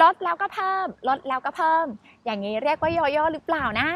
ลดแล้วก็เพิ่ม ลดแล้วก็เพิ่ม อย่างนี้เรียกว่าโยโย่หรือเปล่านะ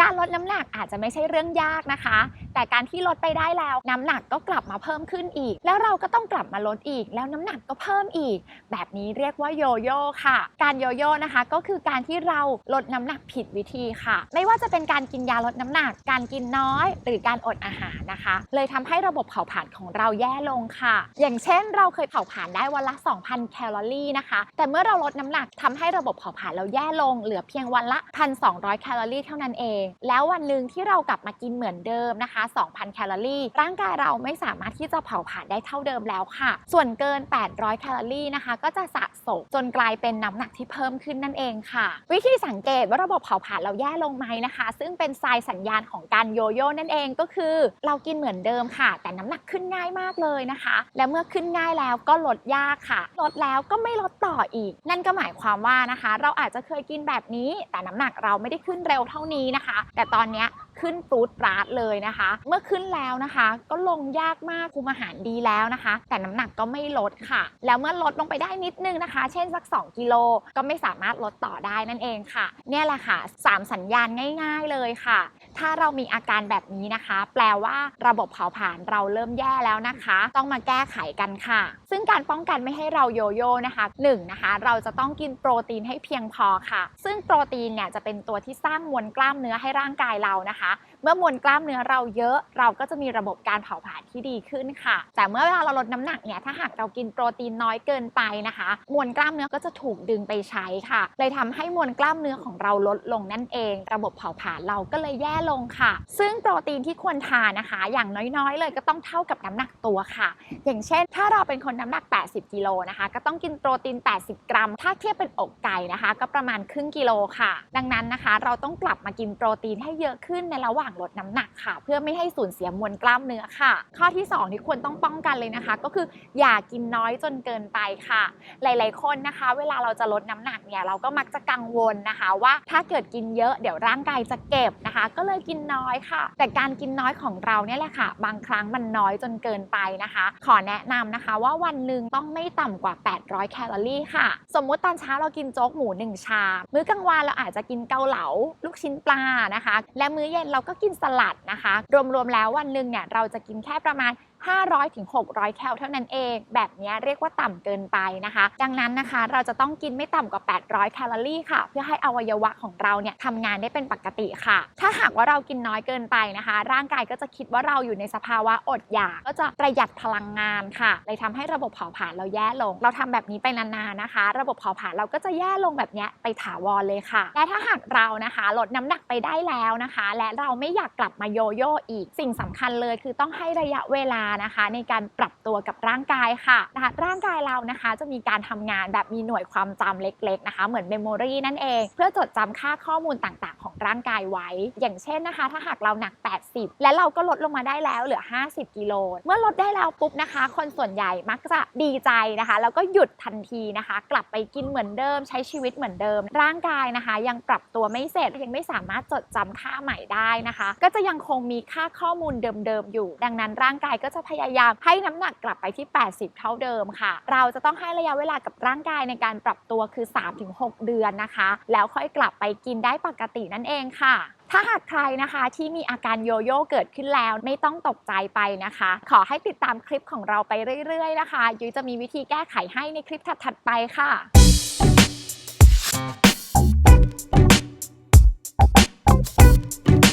การลดน้ำหนักอาจจะไม่ใช่เรื่องยากนะคะ แต่การที่ลดไปได้แล้ว น้ำหนักก็กลับมาเพิ่มขึ้นอีก แล้วเราก็ต้องกลับมาลดอีก แล้วน้ำหนักก็เพิ่มอีก แบบนี้เรียกว่าโยโย่ค่ะ การโยโย่นะคะก็คือการที่เราลดน้ำหนักผิดวิธีค่ะ ไม่ว่าจะเป็นการกินยาลดน้ำหนัก การกินน้อย หรือการอดอาหารนะคะ เลยทำให้ระบบเผาผลาญของเราแย่ลงค่ะ อย่างเช่น เราเคยเผาผลาญได้วันละ 2,000 แคลอรี่นะคะ แต่เมื่อเราลดน้ำหนักทำให้ระบบเผาผลาญเราแย่ลง เหลือเพียงวันละ 1,200 แคลอรี่เท่านั้นเอง แล้ววันหนึ่งที่เรากลับมากินเหมือนเดิมนะคะ2,000 แคลอรี่ ร่างกายเราไม่สามารถที่จะเผาผลาญได้เท่าเดิมแล้วค่ะ ส่วนเกิน 800 แคลอรี่นะคะ ก็จะสะสมจนกลายเป็นน้ำหนักที่เพิ่มขึ้นนั่นเองค่ะ วิธีสังเกตว่าระบบเผาผลาญเราแย่ลงไหมนะคะ ซึ่งเป็นทรายสัญญาณของการโยโย่นั่นเองก็คือ เรากินเหมือนเดิมค่ะ แต่น้ำหนักขึ้นง่ายมากเลยนะคะ และเมื่อขึ้นง่ายแล้วก็ลดยากค่ะ ลดแล้วก็ไม่ลดต่ออีก นั่นก็หมายความว่านะคะ เราอาจจะเคยกินแบบนี้ แต่น้ำหนักเราไม่ได้ขึ้นเร็วเท่านี้นะคะ แต่ตอนเนี้ย ขึ้นปรูดปราดเลยนะคะ เมื่อขึ้นแล้วนะคะ ก็ลงยากมากคุมอาหารดีแล้วนะคะ แต่น้ำหนักก็ไม่ลดค่ะ แล้วเมื่อลดลงไปได้นิดนึงนะคะ เช่นสัก 2 กิโลก็ไม่สามารถลดต่อได้นั่นเองค่ะ เนี่ยแหละค่ะ 3 สัญญาณง่าย ๆเลยค่ะ ถ้าเรามีอาการแบบนี้นะคะ แปลว่าระบบเผาผลาญเราเริ่มแย่แล้วนะคะ ต้องมาแก้ไขกันค่ะ ซึ่งการป้องกันไม่ให้เราโยโย่นะคะหนึ่งนะคะ เราจะต้องกินโปรตีนให้เพียงพอค่ะ ซึ่งโปรตีนเนี่ยจะเป็นตัวที่สร้างมวลกล้ามเนื้อให้ร่างกายเรานะคะ เมื่อมวลกล้ามเนื้อเราเยอะ เราก็จะมีระบบการเผาผลาญที่ดีขึ้นค่ะ แต่เมื่อเวลาเราลดน้ำหนักเนี่ยถ้าหากเรากินโปรตีนน้อยเกินไปนะคะ มวลกล้ามเนื้อก็จะถูกดึงไปใช้ค่ะ เลยทำให้มวลกล้ามเนื้อของเราลดลงนั่นเอง ระบบเผาผลาญเราก็เลยแย่ลงค่ะ ซึ่งโปรตีนที่ควรทานนะคะ อย่างน้อยๆ เลยก็ต้องเท่ากับน้ำหนักตัวค่ะ อย่างเช่น ถ้าเราเป็นคนน้ำหนัก 80 กิโลนะคะ ก็ต้องกินโปรตีน 80 กรัม ถ้าเทียบเป็นอกไก่นะคะ ก็ประมาณครึ่งกิโลค่ะ ดังนั้นนะคะ เราต้องกลับมากินโปรตีนให้เยอะขึ้นในระหว่างลดน้ำหนักค่ะ เพื่อไม่ให้สูญเสียมวลกล้ามเนื้อค่ะ ข้อที่ 2 ที่ควรต้องป้องกันเลยนะคะ ก็คืออย่ากินน้อยจนเกินไปค่ะ หลาย ๆ คนนะคะ เวลาเราจะลดน้ำหนักเนี่ยเราก็มักจะกังวลนะคะ ว่าถ้าเกิดกินเยอะเดี๋ยวร่างกายจะเก็บนะคะ ก็เลยกินน้อยค่ะ แต่การกินน้อยของเราเนี่ยแหละค่ะ บางครั้งมันน้อยจนเกินไปนะคะ ขอแนะนำนะคะว่าวันหนึ่งต้องไม่ต่ำกว่า 800 แคลอรี่ค่ะ สมมุติตอนเช้าเรากินโจ๊กหมู 1 ชาม มื้อกลางวันเราอาจจะกินเกาเหลา ลูกชิ้นปลานะคะ และมื้อเย็นเราก็กินสลัดนะคะ รวมๆแล้ววันหนึ่งเนี่ยเราจะกินแค่ประมาณ500ถึง600 แคลเท่านั้นเอง แบบนี้เรียกว่าต่ำเกินไปนะคะ ดังนั้นนะคะเราจะต้องกินไม่ต่ำกว่า 800 แคลอรี่ค่ะ เพื่อให้อวัยวะของเราเนี่ยทำงานได้เป็นปกติค่ะ ถ้าหากว่าเรากินน้อยเกินไปนะคะ ร่างกายก็จะคิดว่าเราอยู่ในสภาวะอดอยาก ก็จะประหยัดพลังงานค่ะ เลยทำให้ระบบเผาผลาญเราแย่ลง เราทำแบบนี้ไปนานๆนะคะ ระบบเผาผลาญเราก็จะแย่ลงแบบนี้ไปถาวรเลยค่ะ และถ้าหากเรานะคะลดน้ำหนักไปได้แล้วนะคะ และเราไม่อยากกลับมาโยโย่อีก สิ่งสำคัญเลยคือต้องให้ระยะเวลานะคะ ในการปรับตัวกับร่างกายค่ะนะคะร่างกายเรานะคะ จะมีการทำงานแบบมีหน่วยความจำเล็ก ๆ นะคะ เหมือนเมมโมรีนั่นเอง เพื่อจดจำค่าข้อมูลต่างๆ ของร่างกายไว้ อย่างเช่นนะคะ ถ้าหากเราหนัก 80 และเราก็ลดลงมาได้แล้วเหลือ 50 กิโล เมื่อลดได้แล้วปุ๊บนะคะ คนส่วนใหญ่มักจะดีใจนะคะ แล้วก็หยุดทันทีนะคะ กลับไปกินเหมือนเดิม ใช้ชีวิตเหมือนเดิม ร่างกายนะคะ ยังปรับตัวไม่เสร็จยังไม่สามารถจดจำค่าใหม่ได้นะคะ ก็จะยังคงมีค่าข้อมูลเดิมๆอยู่ ดังนั้นร่างกายก็จะจะพยายามให้น้ำหนักกลับไปที่ 80 เท่าเดิมค่ะ เราจะต้องให้ระยะเวลากับร่างกายในการปรับตัวคือ 3-6 เดือนนะคะ แล้วค่อยกลับไปกินได้ปกตินั่นเองค่ะถ้าหากใครนะคะที่มีอาการโยโย่เกิดขึ้นแล้วไม่ต้องตกใจไปนะคะ ขอให้ติดตามคลิปของเราไปเรื่อยๆนะคะ ยุ้ยจะมีวิธีแก้ไขให้ในคลิปถัดๆไปค่ะ